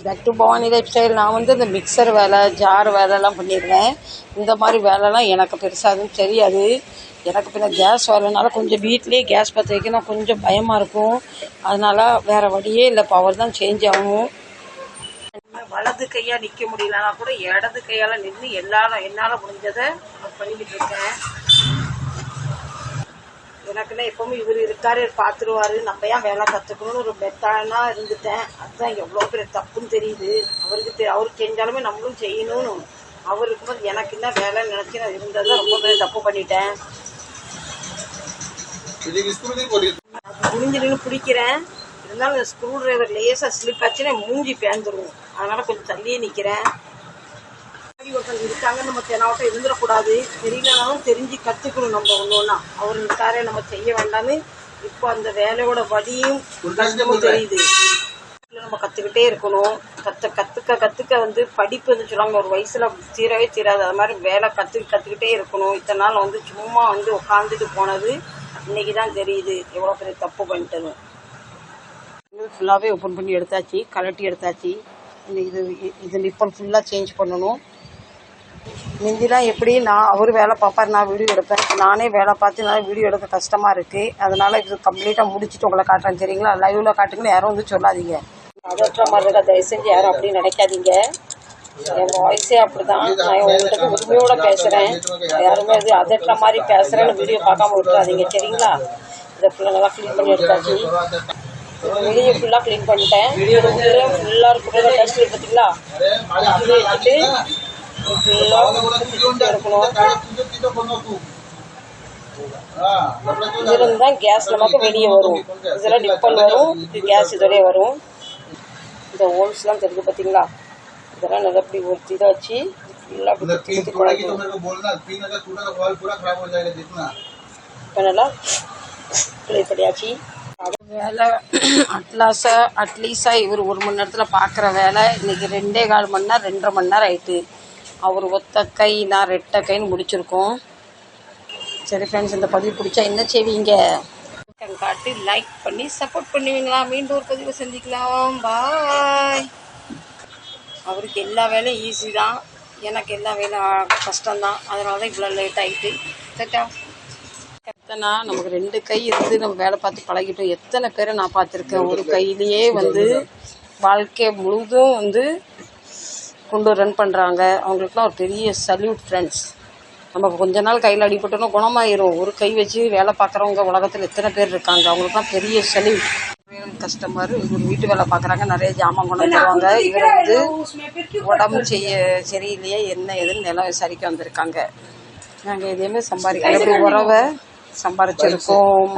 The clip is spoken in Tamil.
Back to Bhavani lifestyle நான் வந்து இந்த மிக்சர் வேலை ஜார் வேலைலாம் பண்ணிடுவேன் இந்த மாதிரி வேலைலாம் எனக்கு பெருசாக எதுவும் தெரியாது. எனக்கு பின்ன கேஸ் வரலனால கொஞ்சம் வீட்லேயே கேஸ் பற்ற வைக்கணும் கொஞ்சம் பயமாக இருக்கும். அதனால வேறு வழியே இல்லை. பவர் தான் சேஞ்ச் ஆகும். வலது கையாக நிற்க முடியலன்னா கூட இடது கையால் நின்று எல்லாரும் என்னால் முடிஞ்சதை பண்ணிக்கிட்டு இருக்கேன். எனக்குன்னா எப்பவுமே இவர் இருக்காரு பார்த்துருவாரு நம்ம ஏன் வேலை கற்றுக்கணும்னு ஒரு மெத்தானா இருந்துட்டேன். அதுதான் எவ்வளோ பெரிய தப்புன்னு தெரியுது. அவருக்கு தெ அவருக்கு செஞ்சாலுமே நம்மளும் செய்யணும்னு. அவர் இருக்கும்போது எனக்கு என்ன வேலைன்னு நினச்சி நான் இருந்ததை ரொம்ப பெரிய தப்பு பண்ணிட்டேன். நின்று பிடிக்கிறேன் இருந்தாலும் ஸ்க்ரூ டிரைவர் லேசாக ஸ்லிப் ஆச்சுன்னா மூஞ்சி பேந்துருவோம் அதனால கொஞ்சம் தள்ளியே நிற்கிறேன் இருக்காங்க. நம்ம தெனாவட்டம் இருந்துடக்கூடாது. தெரியலனாலும் தெரிஞ்சு கற்றுக்கணும் நம்ம ஒன்று ஒன்றா அவர் இருக்காரே நம்ம செய்ய வேண்டாம்னு இப்போ அந்த வேலையோட வழியும் கஷ்டமும் தெரியுது. நம்ம கற்றுக்கிட்டே இருக்கணும். கற்று கற்றுக்க கற்றுக்க வந்து படிப்பு வந்து சொல்லுவாங்க. ஒரு வயசில் தீரவே தீராது. அது மாதிரி வேலை கற்று கற்றுக்கிட்டே இருக்கணும். இத்தனை நாள் வந்து சும்மா வந்து உட்காந்துட்டு போனது இன்னைக்கு தான் தெரியுது. எவ்வளோ பெரிய தப்பு பண்ணிட்டது ஃபுல்லாகவே ஓப்பன் பண்ணி எடுத்தாச்சு கலட்டி எடுத்தாச்சு. இந்த இது இது நிப்பல் ஃபுல்லாக சேஞ்ச் பண்ணணும். முந்திலாம் எப்படி நான் அவர் வேலை பார்ப்பார் நான் வீடியோ எடுப்பேன். நானே வேலை பார்த்து நான் வீடியோ எடுக்க கஷ்டமாக இருக்குது அதனால் இது கம்ப்ளீட்டாக முடிச்சுட்டு உங்களை காட்டுறேன் சரிங்களா? லைவில் காட்டுங்கன்னு யாரும் வந்து சொல்லாதீங்க. அதற்ற மாதிரி இருக்கா? தயவு செஞ்சு யாரும் அப்படி நினைக்காதீங்க. என் வாய்ஸே அப்படிதான். நான் உங்கள்கிட்ட உரிமையோட பேசுகிறேன் யாருமே இது அதற்ற மாதிரி பேசுகிறேன்னு வீடியோ பார்க்காம விட்டுறாதீங்க சரிங்களா? இதை ஃபுல்லாக நல்லா க்ளீன் பண்ணி எடுத்தாச்சு வெளியே ஃபுல்லாக க்ளீன் பண்ணிட்டேன். ஃபுல்லாக இருக்கிற டஸ்ட் பார்த்தீங்களா வச்சுட்டு இதுலேருந்து கேஸ் நமக்கு வெளியே வரும். இதெல்லாம் டிப்பன் வரும். கேஸ் இதோடய வரும். இந்த ஹோல்ஸ் எல்லாம் தெரிஞ்சு பார்த்தீங்களா இதெல்லாம் நல்லா அப்படி ஒரு இதாக வச்சு இப்போ வேலை அட்லாஸா அட்லீஸ்டாக இவர் ஒரு மணி நேரத்தில் பார்க்குற வேலை. இன்றைக்கி ரெண்டே கால் மணி நேரம் ரெண்டரை மணி நேரம் ஆயிட்டு. அவர் ஒத்த கை நான் ரெட்டை கைன்னு முடிச்சிருக்கோம். சரி ஃப்ரெண்ட்ஸ் இந்த பதிவு பிடிச்சா என்ன செய்வீங்க? காட்டி லைக் பண்ணி சப்போர்ட் பண்ணுவீங்களா? மீண்டும் ஒரு பதிவு சந்திக்கலாம். பாய் அவருக்கு எல்லா வேலையும் ஈஸி தான். எனக்கு எல்லா வேலையும் கஷ்டம்தான். அதனால தான் இவ்வளோ லேட் ஆகிட்டு சரிட்டா எத்தனை நமக்கு ரெண்டு கை இருந்து நம்ம வேலை பார்த்து பழகிட்டோம். எத்தனை பேரை நான் பார்த்துருக்கேன்? ஒரு கையிலேயே வந்து வாழ்க்கை முழுதும் வந்து கொண்டு ரன் பண்ணுறாங்க அவங்களுக்குலாம் ஒரு பெரிய சல்யூட் ஃப்ரெண்ட்ஸ் நமக்கு கொஞ்ச நாள் கையில் அடிபட்டோன்னா குணமாயிரும். ஒரு கை வச்சு வேலை பார்க்குறவங்க உலகத்தில் எத்தனை பேர் இருக்காங்க? அவங்களுக்குலாம் பெரிய சல்யூட் கஸ்டமர் இவர் வீட்டு வேலை பார்க்குறாங்க. நிறைய ஜாமான் கொண்டு வந்துருவாங்க இவர் வந்து உடம்பு செய்ய சரியில்லையே என்ன ஏதுன்னு நிலம் விசாரிக்க வந்திருக்காங்க. நாங்கள் எதையுமே சம்பாதிக்கல. உறவை சம்பாரிச்சிருக்கோம்.